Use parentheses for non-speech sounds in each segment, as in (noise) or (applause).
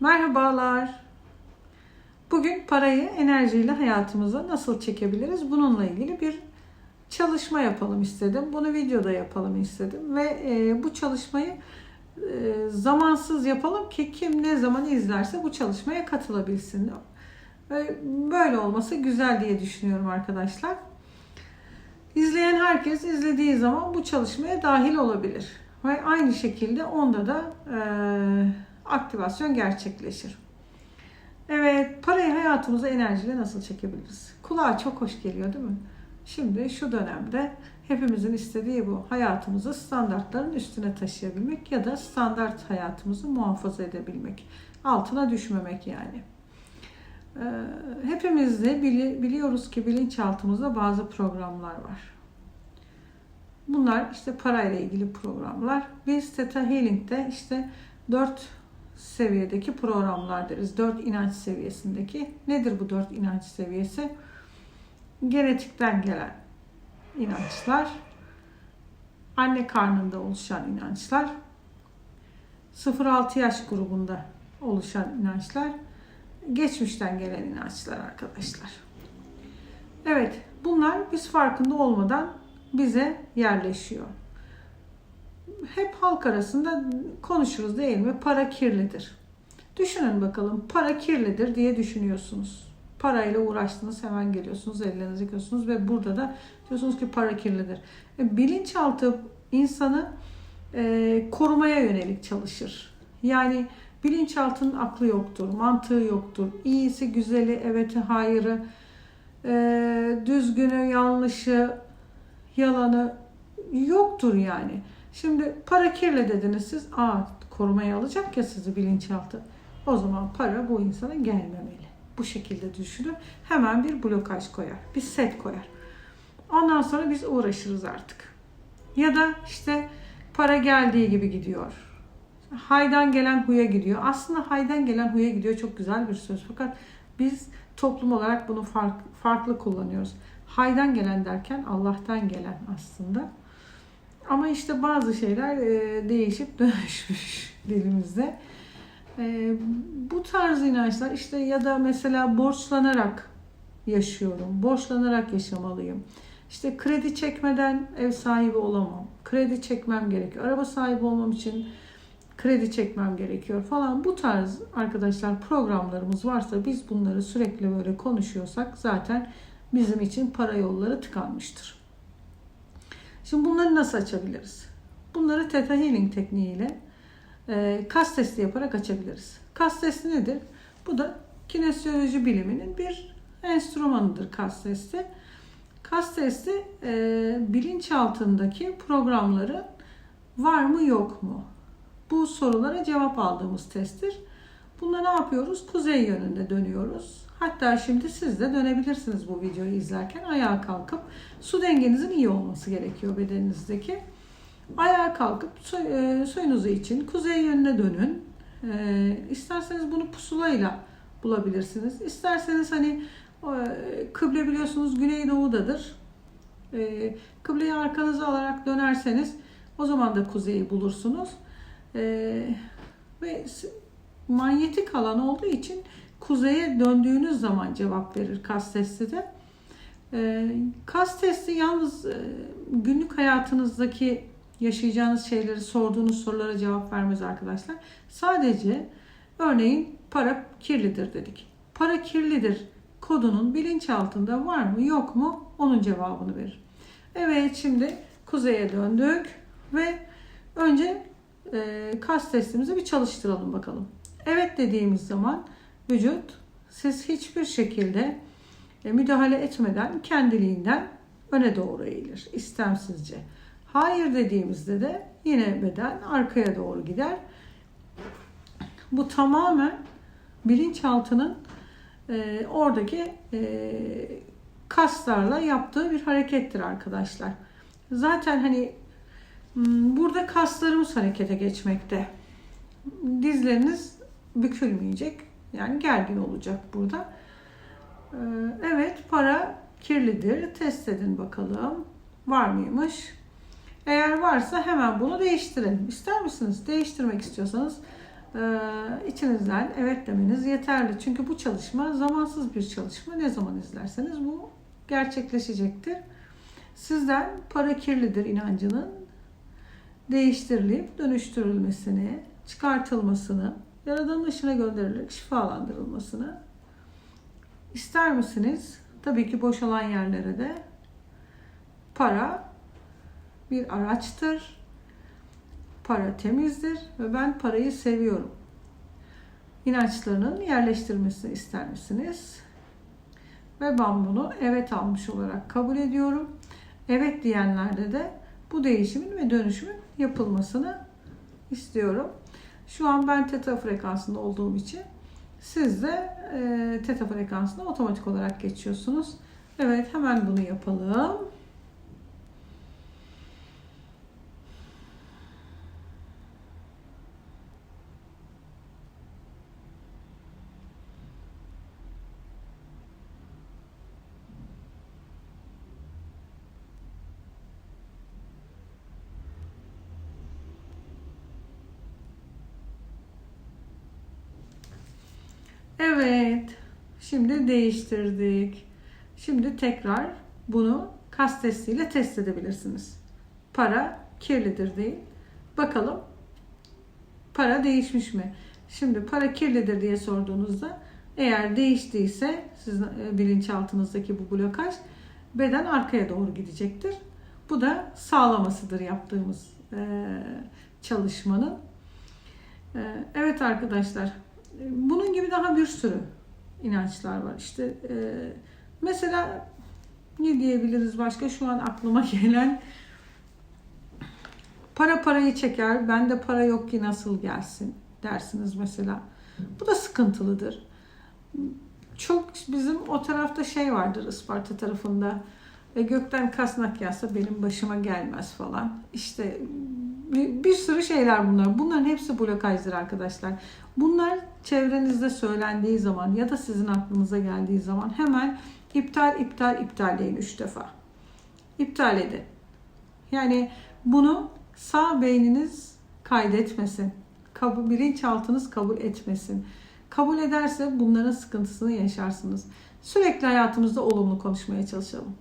Merhabalar. Bugün parayı enerjiyle hayatımıza nasıl çekebiliriz? Bununla ilgili bir çalışma yapalım istedim. Bunu videoda yapalım istedim ve e, bu çalışmayı e, zamansız yapalım ki kim ne zaman izlerse bu çalışmaya katılabilsin. Ve böyle olması güzel diye düşünüyorum arkadaşlar. İzleyen herkes izlediği zaman bu çalışmaya dahil olabilir. Ve aynı şekilde onda da e, aktivasyon gerçekleşir. Evet, parayı hayatımıza enerjiyle nasıl çekebiliriz? Kulağa çok hoş geliyor değil mi? Şimdi şu dönemde hepimizin istediği bu. Hayatımızı standartların üstüne taşıyabilmek ya da standart hayatımızı muhafaza edebilmek. Altına düşmemek yani. Ee, hepimiz de bili- biliyoruz ki bilinçaltımızda bazı programlar var. Bunlar işte parayla ilgili programlar. Biz Theta Healing'de işte 4 seviyedeki programlar deriz. 4 inanç seviyesindeki. Nedir bu 4 inanç seviyesi? Genetikten gelen inançlar, anne karnında oluşan inançlar, 0-6 yaş grubunda oluşan inançlar, geçmişten gelen inançlar arkadaşlar. Evet, bunlar biz farkında olmadan bize yerleşiyor. Hep halk arasında konuşuruz değil mi? Para kirlidir. Düşünün bakalım para kirlidir diye düşünüyorsunuz. Parayla uğraştınız hemen geliyorsunuz ellerinizi yıkıyorsunuz ve burada da diyorsunuz ki para kirlidir. E, bilinçaltı insanı e, korumaya yönelik çalışır. Yani bilinçaltının aklı yoktur, mantığı yoktur. İyisi, güzeli, eveti, hayırı, e, düzgünü, yanlışı, yalanı yoktur yani. Şimdi para kirli dediniz siz. Aa korumaya alacak ya sizi bilinçaltı. O zaman para bu insana gelmemeli. Bu şekilde düşünür. Hemen bir blokaj koyar. Bir set koyar. Ondan sonra biz uğraşırız artık. Ya da işte para geldiği gibi gidiyor. Haydan gelen huya gidiyor. Aslında haydan gelen huya gidiyor çok güzel bir söz. Fakat biz toplum olarak bunu fark, farklı kullanıyoruz. Haydan gelen derken Allah'tan gelen aslında. Ama işte bazı şeyler e, değişip (laughs) dönüşmüş dilimizde. E, bu tarz inançlar işte ya da mesela borçlanarak yaşıyorum. Borçlanarak yaşamalıyım. İşte kredi çekmeden ev sahibi olamam. Kredi çekmem gerekiyor. Araba sahibi olmam için kredi çekmem gerekiyor falan. Bu tarz arkadaşlar programlarımız varsa biz bunları sürekli böyle konuşuyorsak zaten bizim için para yolları tıkanmıştır. Şimdi bunları nasıl açabiliriz? Bunları Theta Healing tekniğiyle e, kas testi yaparak açabiliriz. Kas testi nedir? Bu da kinesiyoloji biliminin bir enstrümanıdır kas testi. Kas testi e, bilinçaltındaki programları var mı yok mu? Bu sorulara cevap aldığımız testtir. Bunda ne yapıyoruz? Kuzey yönünde dönüyoruz. Hatta şimdi siz de dönebilirsiniz bu videoyu izlerken. Ayağa kalkıp su dengenizin iyi olması gerekiyor bedeninizdeki. Ayağa kalkıp e, suyunuzu için kuzey yönüne dönün. E, isterseniz bunu pusulayla bulabilirsiniz. İsterseniz hani e, kıble biliyorsunuz güneydoğudadır. E, kıbleyi arkanıza alarak dönerseniz o zaman da kuzeyi bulursunuz. E, ve manyetik alan olduğu için kuzeye döndüğünüz zaman cevap verir kas testi de. E, kas testi yalnız e, günlük hayatınızdaki yaşayacağınız şeyleri sorduğunuz sorulara cevap vermez arkadaşlar. Sadece örneğin para kirlidir dedik. Para kirlidir kodunun bilinçaltında var mı yok mu onun cevabını verir. Evet şimdi kuzeye döndük ve önce e, kas testimizi bir çalıştıralım bakalım. Evet dediğimiz zaman vücut siz hiçbir şekilde e, müdahale etmeden kendiliğinden öne doğru eğilir istemsizce. Hayır dediğimizde de yine beden arkaya doğru gider. Bu tamamen bilinçaltının e, oradaki e, kaslarla yaptığı bir harekettir arkadaşlar. Zaten hani burada kaslarımız harekete geçmekte. Dizleriniz bükülmeyecek. Yani gergin olacak burada. Ee, evet para kirlidir. Test edin bakalım. Var mıymış? Eğer varsa hemen bunu değiştirelim. İster misiniz? Değiştirmek istiyorsanız e, içinizden evet demeniz yeterli. Çünkü bu çalışma zamansız bir çalışma. Ne zaman izlerseniz bu gerçekleşecektir. Sizden para kirlidir inancının değiştirilip dönüştürülmesini, çıkartılmasını, Yaradanın ışığına gönderilerek şifalandırılmasını ister misiniz? Tabii ki boşalan yerlere de para bir araçtır. Para temizdir ve ben parayı seviyorum. İnançlarının yerleştirmesini ister misiniz? Ve ben bunu evet almış olarak kabul ediyorum. Evet diyenlerde de bu değişimin ve dönüşümün yapılmasını istiyorum. Şu an ben teta frekansında olduğum için siz de e, teta frekansına otomatik olarak geçiyorsunuz. Evet hemen bunu yapalım. Evet. Şimdi değiştirdik. Şimdi tekrar bunu kas testiyle test edebilirsiniz. Para kirlidir değil. Bakalım para değişmiş mi? Şimdi para kirlidir diye sorduğunuzda eğer değiştiyse sizin e, bilinçaltınızdaki bu blokaj beden arkaya doğru gidecektir. Bu da sağlamasıdır yaptığımız e, çalışmanın. E, evet arkadaşlar bunun gibi daha bir sürü inançlar var. İşte e, mesela ne diyebiliriz başka şu an aklıma (laughs) gelen para parayı çeker bende para yok ki nasıl gelsin dersiniz mesela. Bu da sıkıntılıdır. Çok bizim o tarafta şey vardır Isparta tarafında ve gökten kasnak yağsa benim başıma gelmez falan. İşte bir, bir sürü şeyler bunlar. Bunların hepsi blokajdır arkadaşlar. Bunlar çevrenizde söylendiği zaman ya da sizin aklınıza geldiği zaman hemen iptal iptal iptal deyin 3 defa. İptal edin. Yani bunu sağ beyniniz kaydetmesin. Kabul, bilinçaltınız kabul etmesin. Kabul ederse bunların sıkıntısını yaşarsınız. Sürekli hayatımızda olumlu konuşmaya çalışalım.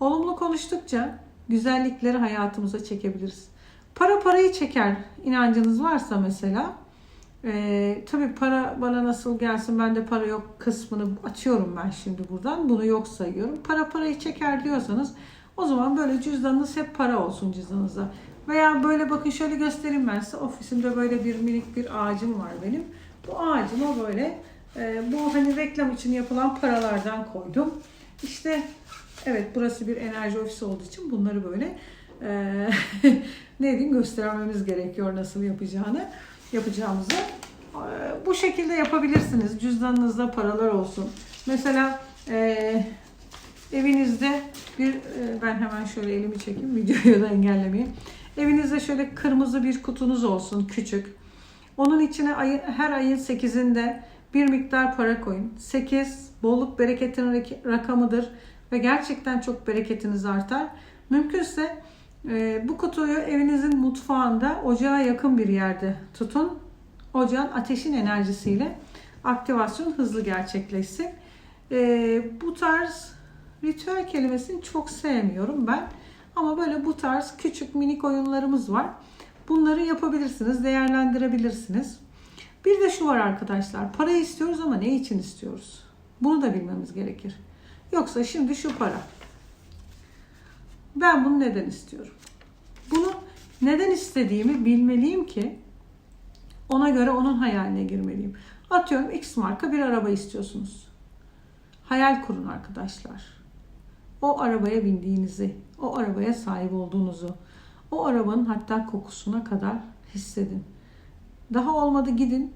Olumlu konuştukça güzellikleri hayatımıza çekebiliriz. Para parayı çeker inancınız varsa mesela e, tabii para bana nasıl gelsin bende para yok kısmını açıyorum ben şimdi buradan bunu yok sayıyorum. Para parayı çeker diyorsanız o zaman böyle cüzdanınız hep para olsun cüzdanınızda. Veya böyle bakın şöyle göstereyim ben size ofisimde böyle bir minik bir ağacım var benim. Bu ağacıma böyle e, bu hani reklam için yapılan paralardan koydum. İşte evet burası bir enerji ofisi olduğu için bunları böyle e, (laughs) ne diyeyim göstermemiz gerekiyor nasıl yapacağını yapacağımızı. E, bu şekilde yapabilirsiniz. Cüzdanınızda paralar olsun. Mesela e, evinizde bir e, ben hemen şöyle elimi çekeyim videoyu da engellemeyeyim. Evinizde şöyle kırmızı bir kutunuz olsun küçük. Onun içine ayı, her ayın 8'inde bir miktar para koyun. 8 bolluk bereketin rakamıdır ve gerçekten çok bereketiniz artar. Mümkünse bu kutuyu evinizin mutfağında ocağa yakın bir yerde tutun. Ocağın ateşin enerjisiyle aktivasyon hızlı gerçekleşsin. E, bu tarz ritüel kelimesini çok sevmiyorum ben. Ama böyle bu tarz küçük minik oyunlarımız var. Bunları yapabilirsiniz, değerlendirebilirsiniz. Bir de şu var arkadaşlar. Para istiyoruz ama ne için istiyoruz? Bunu da bilmemiz gerekir. Yoksa şimdi şu para. Ben bunu neden istiyorum? Bunu neden istediğimi bilmeliyim ki ona göre onun hayaline girmeliyim. Atıyorum X marka bir araba istiyorsunuz. Hayal kurun arkadaşlar. O arabaya bindiğinizi, o arabaya sahip olduğunuzu, o arabanın hatta kokusuna kadar hissedin. Daha olmadı gidin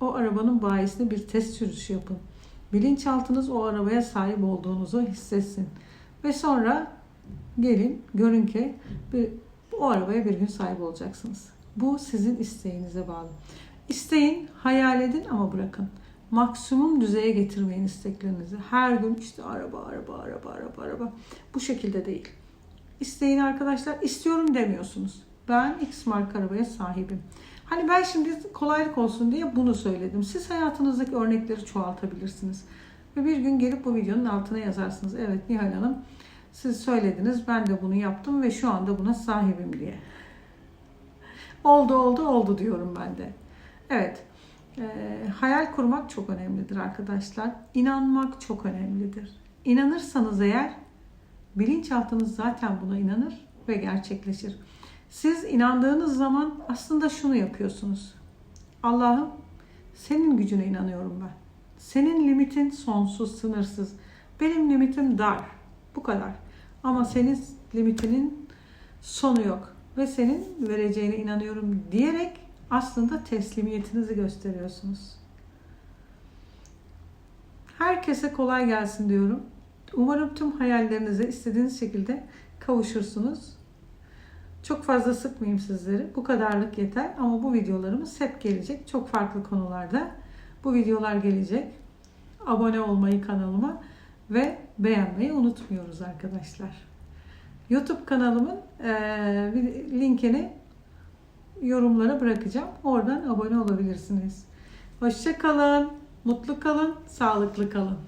o arabanın bayisine bir test sürüşü yapın. Bilinçaltınız o arabaya sahip olduğunuzu hissetsin. Ve sonra gelin görün ki bir, o arabaya bir gün sahip olacaksınız. Bu sizin isteğinize bağlı. İsteyin, hayal edin ama bırakın. Maksimum düzeye getirmeyin isteklerinizi. Her gün işte araba, araba, araba, araba, araba. Bu şekilde değil. İsteyin arkadaşlar, istiyorum demiyorsunuz. Ben X marka arabaya sahibim. Hani ben şimdi kolaylık olsun diye bunu söyledim. Siz hayatınızdaki örnekleri çoğaltabilirsiniz. Ve bir gün gelip bu videonun altına yazarsınız. Evet Nihal Hanım siz söylediniz ben de bunu yaptım ve şu anda buna sahibim diye. Oldu oldu oldu diyorum ben de. Evet. e, hayal kurmak çok önemlidir arkadaşlar. İnanmak çok önemlidir. İnanırsanız eğer bilinçaltınız zaten buna inanır ve gerçekleşir. Siz inandığınız zaman aslında şunu yapıyorsunuz. Allah'ım senin gücüne inanıyorum ben. Senin limitin sonsuz, sınırsız. Benim limitim dar. Bu kadar. Ama senin limitinin sonu yok. Ve senin vereceğine inanıyorum diyerek aslında teslimiyetinizi gösteriyorsunuz. Herkese kolay gelsin diyorum. Umarım tüm hayallerinize istediğiniz şekilde kavuşursunuz. Çok fazla sıkmayayım sizleri. Bu kadarlık yeter ama bu videolarımız hep gelecek. Çok farklı konularda bu videolar gelecek. Abone olmayı kanalıma ve beğenmeyi unutmuyoruz arkadaşlar. YouTube kanalımın eee, linkini yorumlara bırakacağım. Oradan abone olabilirsiniz. Hoşça kalın, mutlu kalın, sağlıklı kalın.